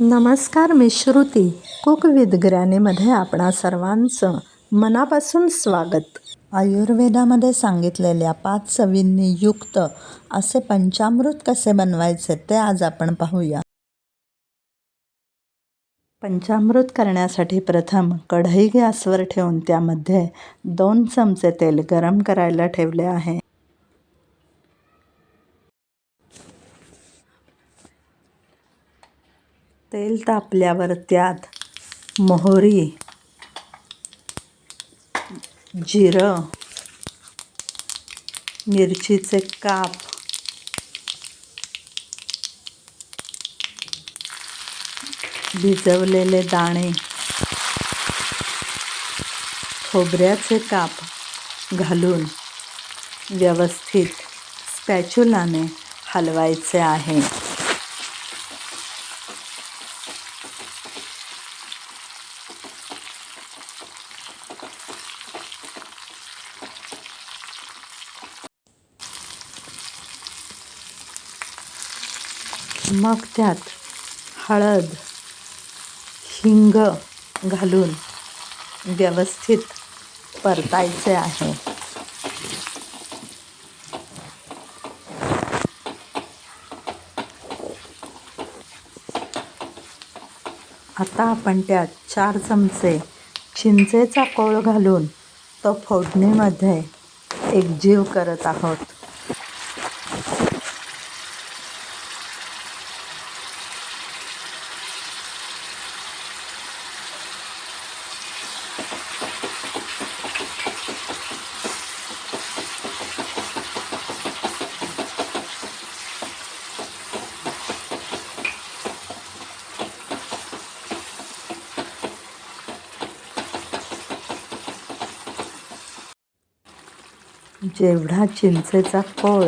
नमस्कार मी Shruti cook with ग्रॅनीमध्ये आपणा सर्वांचं मनापासून स्वागत. आयुर्वेदामध्ये सांगितलेल्या पाच चवींनी युक्त असे पंचामृत कसे बनवायचे ते आज आपण पाहूया. पंचामृत करण्यासाठी प्रथम कढई गॅसवर ठेवून त्यामध्ये दोन चमचे तेल गरम करायला ठेवले आहे. तेल तापल्यावर त्यात मोहरी जिरं मिरचीचे काप भिजवलेले दाणे खोबऱ्याचे काप घालून व्यवस्थित स्पॅच्युलाने हलवायचे आहे. मग त्यात हळद हिंग घालून व्यवस्थित परतायचे आहे. आता आपण त्यात चार चमचे चिंचेचा कोळ घालून तो फोडणीमध्ये एकजीव करत आहोत. जेवढा चिंचेचा कोळ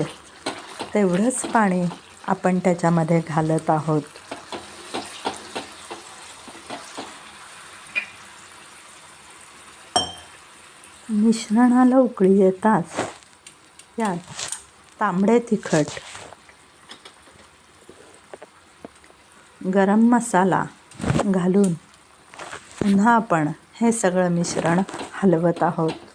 तेवढंच पाणी आपण त्याच्यामध्ये घालत आहोत. मिश्रणाला उकळी येताच यात तांबडे तिखट गरम मसाला घालून पुन्हा आपण हे सगळं मिश्रण हलवत आहोत.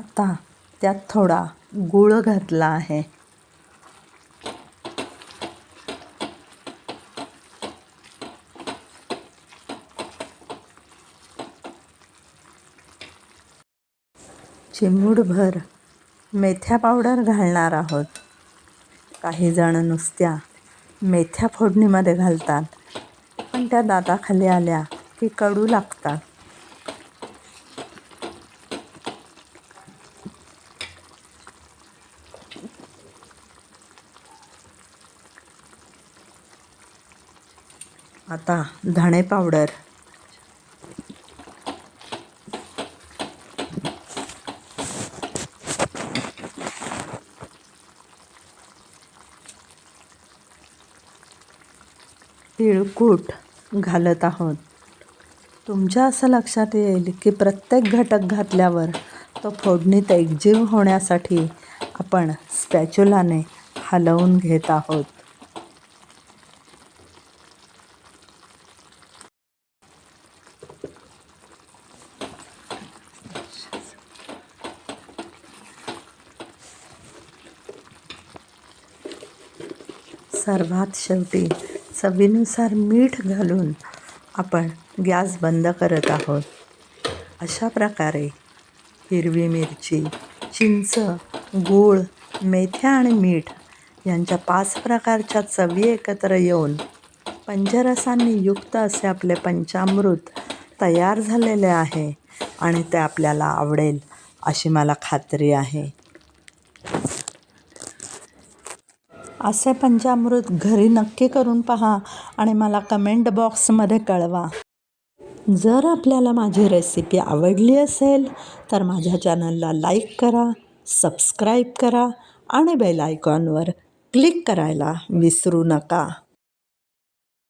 आता त्यात थोडा गूळ घातला आहे. चिमूडभर मेथ्या पावडर घालणार आहोत. काही जण नुसत्या मेथ्या फोडणीमध्ये घालतात पण त्या दाताखाली आल्या की कडू लागतात. आता धणे पावडर. तिळकूट घालत आहोत. तुमच्या असं लक्षात येईल की प्रत्येक घटक घातल्यावर तो फोडणीत एकजीव होण्यासाठी आपण स्पॅच्युलाने हलवून घेत आहोत. सर्वात शेवटी चवीनुसार मीठ घालून आपण गॅस बंद करत आहोत. अशा प्रकारे हिरवी मिरची चिंच गूळ मेथ्या आणि मीठ यांच्या पाच प्रकारच्या चवी एकत्र येऊन पंचरसांनी युक्त असे आपले पंचामृत तयार झालेले आहे आणि ते आपल्याला आवडेल अशी मला खात्री आहे. असे पंचामृत घरी नक्की करून पहा आणि मला कमेंट बॉक्समध्ये कळवा. जर आपल्याला माझी रेसिपी आवडली असेल तर माझ्या चॅनलला लाईक करा सबस्क्राईब करा आणि बेल आयकॉनवर क्लिक करायला विसरू नका.